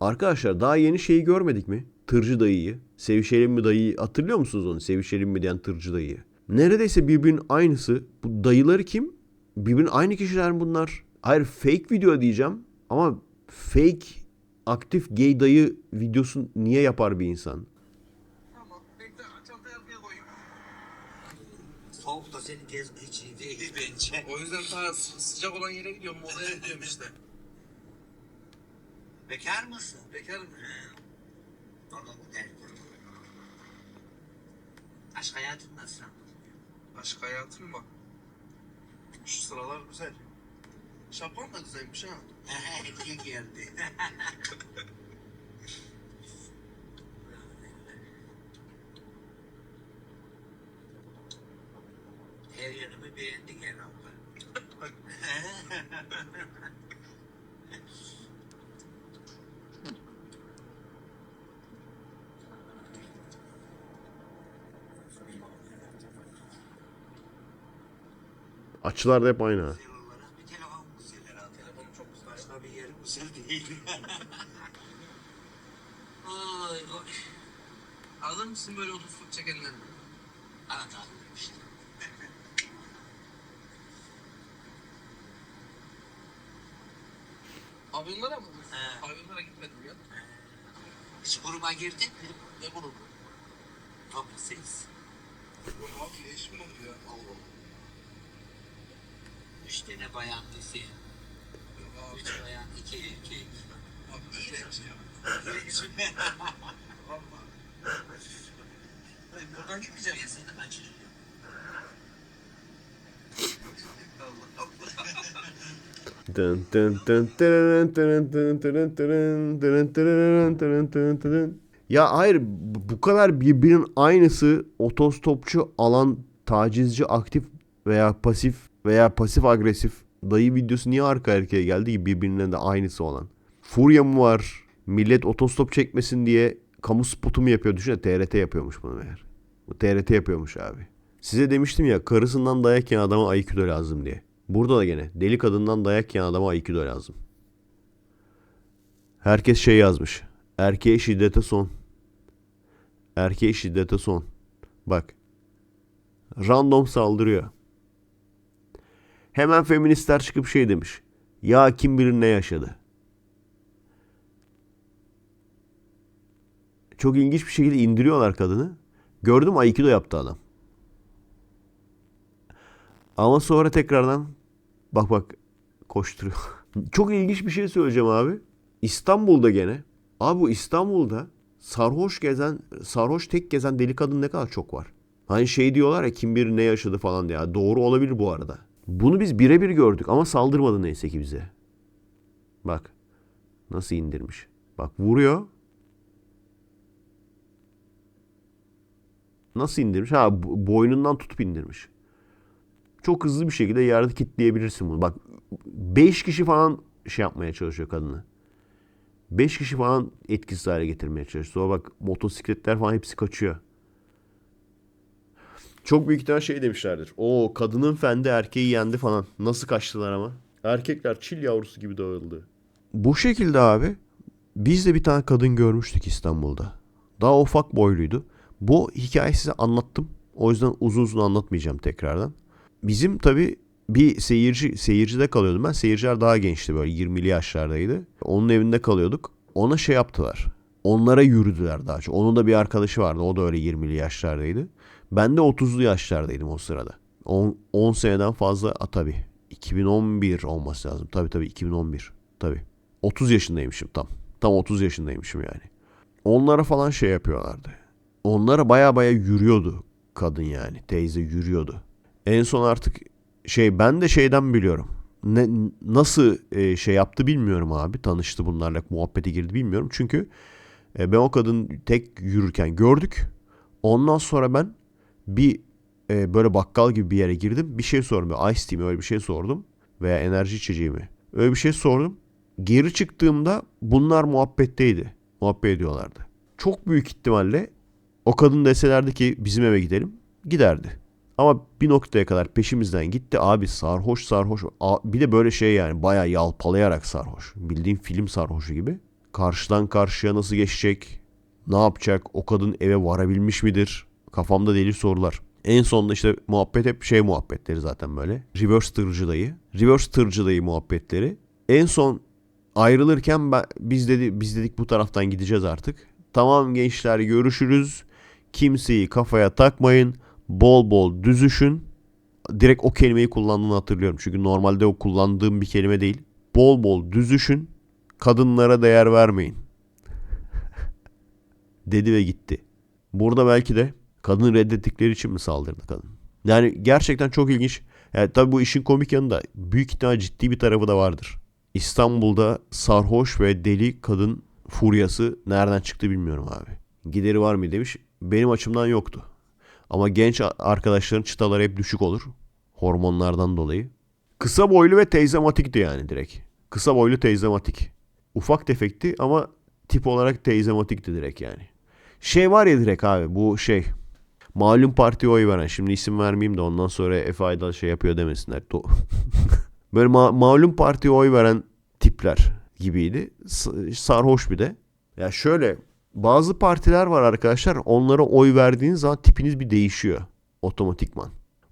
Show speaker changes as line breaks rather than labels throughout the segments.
Arkadaşlar daha yeni şeyi görmedik mi? Tırcı dayıyı. Sevişelim mi dayıyı hatırlıyor musunuz onu? Sevişelim mi diyen tırcı dayıyı. Neredeyse birbirinin aynısı. Bu dayıları kim? Birbirinin aynı kişiler mi bunlar? Hayır fake video diyeceğim ama fake aktif gay dayı videosu niye yapar bir insan?
Tamam. Bekle koyayım.
Seni hiç iyi değil bence.
O yüzden daha sı- sıcak olan yere gidiyorum. Odaya gidiyorum işte.
Bekar mısın?
Bekarım.
Valla bu der. Aşk hayatın nasıl?
Aşk hayatım bak. Şu sıralar güzel. Şapkan da güzelmiş ha.
İyi geldi. Her yanımı beğendin herhalde.
Açılar da hep aynı ha.
Güzel olarak bir telefon güzel herhalde.
Telefonum çok güzel.
Başka bir yerim güzel değil. Ay ay.
Alır mısın böyle 30 fırt çekenler?
Arada işte.
Pavyonlara mı?
He.
Pavyonlara gitmedim ya.
Hiç grub'a girdin mi?
Ne bunu?
Top 6.
Abi eşim oldu ya. Allah Allah.
Üç tane bayan
abi.
Üç bayan, iki erkek.
Abi iğrenç ya. Hayır buradan gitmeyeceğim.
Ben seni
Allah.
Dın dın dın. Ya hayır bu kadar birbirinin aynısı otostopçu alan tacizci aktif veya pasif veya pasif agresif dayı videosu niye arka arkaya geldi ki birbirine de aynısı olan. Furya mı var? Millet otostop çekmesin diye kamu spotu mu yapıyor? Düşünsene TRT yapıyormuş bunu meğer. Bu TRT yapıyormuş abi. Size demiştim ya karısından dayak yiyen adama Aikido lazım diye. Burada da gene deli kadından dayak yiyen adama Aikido lazım. Herkes şey yazmış. Erkeğe şiddete son. Erkeğe şiddete son. Bak. Random saldırıyor. Hemen feministler çıkıp şey demiş. Ya kim bilir ne yaşadı. Çok ilginç bir şekilde indiriyorlar kadını. Gördüm Aikido yaptı adam. Ama sonra tekrardan bak bak koşturuyor. Çok ilginç bir şey söyleyeceğim abi. İstanbul'da gene. Abi bu İstanbul'da sarhoş gezen, sarhoş tek gezen deli kadın ne kadar çok var. Hani şey diyorlar ya kim bilir ne yaşadı falan diye. Doğru olabilir bu arada. Bunu biz birebir gördük ama saldırmadı neyse ki bize. Bak. Nasıl indirmiş. Bak vuruyor. Nasıl indirmiş? Ha bo- boynundan tutup indirmiş. Çok hızlı bir şekilde yerde kitleyebilirsin bunu. Bak 5 kişi falan şey yapmaya çalışıyor kadını. 5 kişi falan etkisiz hale getirmeye çalışıyor. Sonra bak motosikletler falan hepsi kaçıyor. Çok büyük ihtimal şey demişlerdir. O kadının fendi erkeği yendi falan. Nasıl kaçtılar ama. Erkekler çil yavrusu gibi dağıldı. Bu şekilde abi biz de bir tane kadın görmüştük İstanbul'da. Daha ufak boyluydu. Bu hikayeyi size anlattım. O yüzden uzun uzun anlatmayacağım tekrardan. Bizim tabi bir seyirci seyircide kalıyordum ben. Seyirciler daha gençti böyle 20'li yaşlardaydı. Onun evinde kalıyorduk. Ona şey yaptılar. Onlara yürüdüler daha çok. Onun da bir arkadaşı vardı. O da öyle 20'li yaşlardaydı. Ben de 30'lu yaşlardaydım o sırada. 10, 10 seneden fazla a, tabii. 2011 olması lazım. Tabii tabii 2011. Tabii. 30 yaşındaymışım tam. Tam 30 yaşındaymışım yani. Onlara falan şey yapıyorlardı. Onlara baya baya yürüyordu kadın yani. Teyze yürüyordu. En son artık şey ben de şeyden biliyorum. Ne, nasıl e, şey yaptı bilmiyorum abi. Tanıştı bunlarla muhabbete girdi bilmiyorum. Çünkü e, ben o kadın tek yürürken gördük. Ondan sonra ben bir e, böyle bakkal gibi bir yere girdim. Bir şey sordum. Ice tea mi öyle bir şey sordum. Veya enerji içeceği mi? Öyle bir şey sordum. Geri çıktığımda bunlar muhabbetteydi. Muhabbet ediyorlardı. Çok büyük ihtimalle o kadın deselerdi ki bizim eve gidelim. Giderdi. Ama bir noktaya kadar peşimizden gitti. Abi sarhoş sarhoş. Bir de böyle şey yani bayağı yalpalayarak sarhoş. Bildiğin film sarhoşu gibi. Karşıdan karşıya nasıl geçecek? Ne yapacak? O kadın eve varabilmiş midir? Kafamda deli sorular. En sonunda işte muhabbet hep şey muhabbetleri zaten böyle. Reverse tırcı dayı. Reverse tırcı dayı muhabbetleri. En son ayrılırken ben, biz dedi biz dedik bu taraftan gideceğiz artık. Tamam gençler görüşürüz. Kimseyi kafaya takmayın. Bol bol düzüşün. Direkt o kelimeyi kullandığını hatırlıyorum. Çünkü normalde o kullandığım bir kelime değil. Bol bol düzüşün. Kadınlara değer vermeyin. Dedi ve gitti. Burada belki de kadını reddettikleri için mi saldırdı kadın? Yani gerçekten çok ilginç. Yani tabii bu işin komik yanı da büyük ihtimal ciddi bir tarafı da vardır. İstanbul'da sarhoş ve deli kadın furyası nereden çıktı bilmiyorum abi. Gideri var mı demiş. Benim açımdan yoktu. Ama genç arkadaşların çıtaları hep düşük olur. Hormonlardan dolayı. Kısa boylu ve teyzematikti yani direkt. Kısa boylu teyzematik. Ufak tefekti ama tip olarak teyzematikti direkt yani. Şey var ya direkt abi bu şey. Malum partiye oy veren. Şimdi isim vermeyeyim de ondan sonra Efe Aydal şey yapıyor demesinler. Böyle ma- malum partiye oy veren tipler gibiydi. Sarhoş bir de. Ya şöyle bazı partiler var arkadaşlar. Onlara oy verdiğiniz zaman tipiniz bir değişiyor. Otomatikman.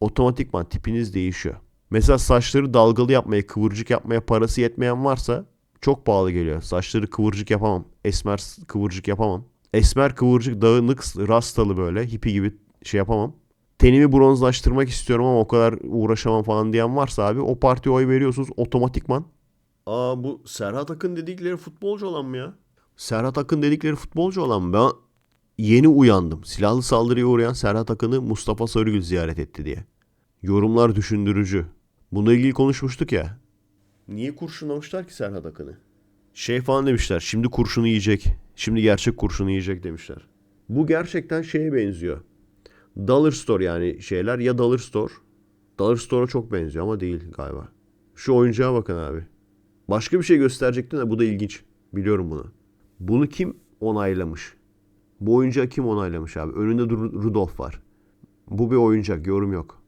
Otomatikman tipiniz değişiyor. Mesela saçları dalgalı yapmaya, kıvırcık yapmaya parası yetmeyen varsa çok pahalı geliyor. Saçları kıvırcık yapamam. Esmer kıvırcık yapamam. Esmer kıvırcık dağınık rastalı böyle hippi gibi şey yapamam. Tenimi bronzlaştırmak istiyorum ama o kadar uğraşamam falan diyen varsa abi o partiye oy veriyorsunuz otomatikman. Aa bu Serhat Akın dedikleri futbolcu olan mı ya? Serhat Akın dedikleri futbolcu olan mı? Ben yeni uyandım. Silahlı saldırıya uğrayan Serhat Akın'ı Mustafa Sarıgül ziyaret etti diye. Yorumlar düşündürücü. Bununla ilgili konuşmuştuk ya. Niye kurşunlamışlar ki Serhat Akın'ı? Şey falan demişler. Şimdi kurşunu yiyecek. Şimdi gerçek kurşunu yiyecek demişler. Bu gerçekten şeye benziyor. Dollar Store yani şeyler ya Dollar Store. Dollar Store'a çok benziyor ama değil galiba. Şu oyuncağa bakın abi. Başka bir şey gösterecektim de bu da ilginç. Biliyorum bunu. Bunu kim onaylamış? Bu oyuncağı kim onaylamış abi? Önünde Ru- Rudolf var. Bu bir oyuncak. Yorum yok.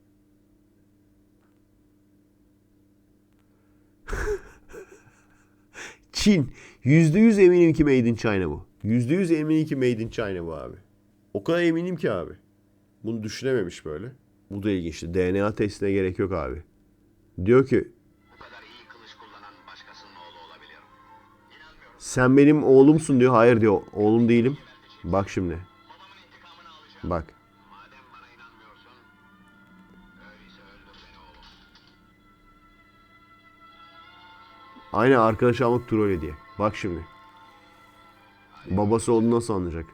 Çin. %100 eminim ki Made in China bu. %100 eminim ki Made in China bu abi. O kadar eminim ki abi. Bunu düşünememiş böyle. Bu da ilginçti. DNA testine gerek yok abi. Diyor ki sen benim oğlumsun diyor. Hayır diyor. Oğlum değilim. Bak şimdi. Bak. Aynı arkadaş almak trolü diye. Bak şimdi. Babası olduğunu nasıl anlayacak?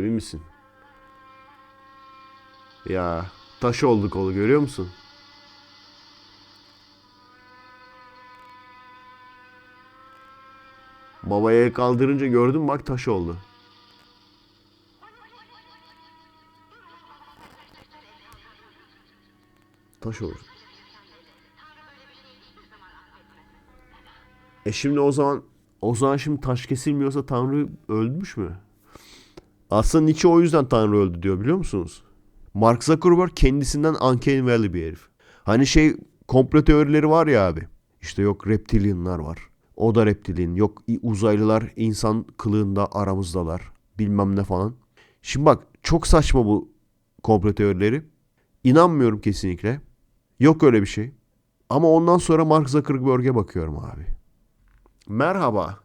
Emin misin? Ya taş olduk kolu görüyor musun? Babaya el kaldırınca gördün mü bak taş oldu. Taş olur. E şimdi o zaman o zaman şimdi taş kesilmiyorsa Tanrı ölmüş mü? Aslında Nietzsche o yüzden Tanrı öldü diyor biliyor musunuz? Mark Zuckerberg kendisinden uncanny valley bir herif. Hani şey komplo teorileri var ya abi. İşte yok reptilianlar var. O da reptilin. Yok uzaylılar insan kılığında aramızdalar. Bilmem ne falan. Şimdi bak çok saçma bu komplo teorileri. İnanmıyorum kesinlikle. Yok öyle bir şey. Ama ondan sonra Mark Zuckerberg'e bakıyorum abi. Merhaba.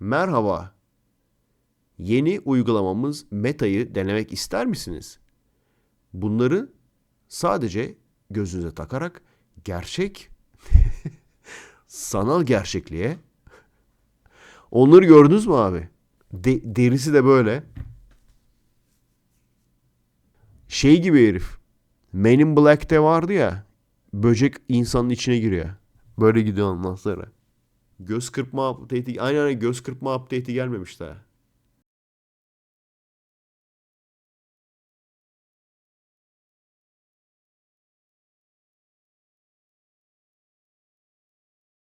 Merhaba. Yeni uygulamamız Meta'yı denemek ister misiniz? Bunları sadece gözünüze takarak gerçek sanal gerçekliğe onları gördünüz mü abi? De- derisi de böyle. Şey gibi herif. Men in Black'te vardı ya. Böcek insanın içine giriyor. Böyle gidiyor ondan sonra. Göz kırpma update'i aynen aynen göz kırpma update'i gelmemiş daha.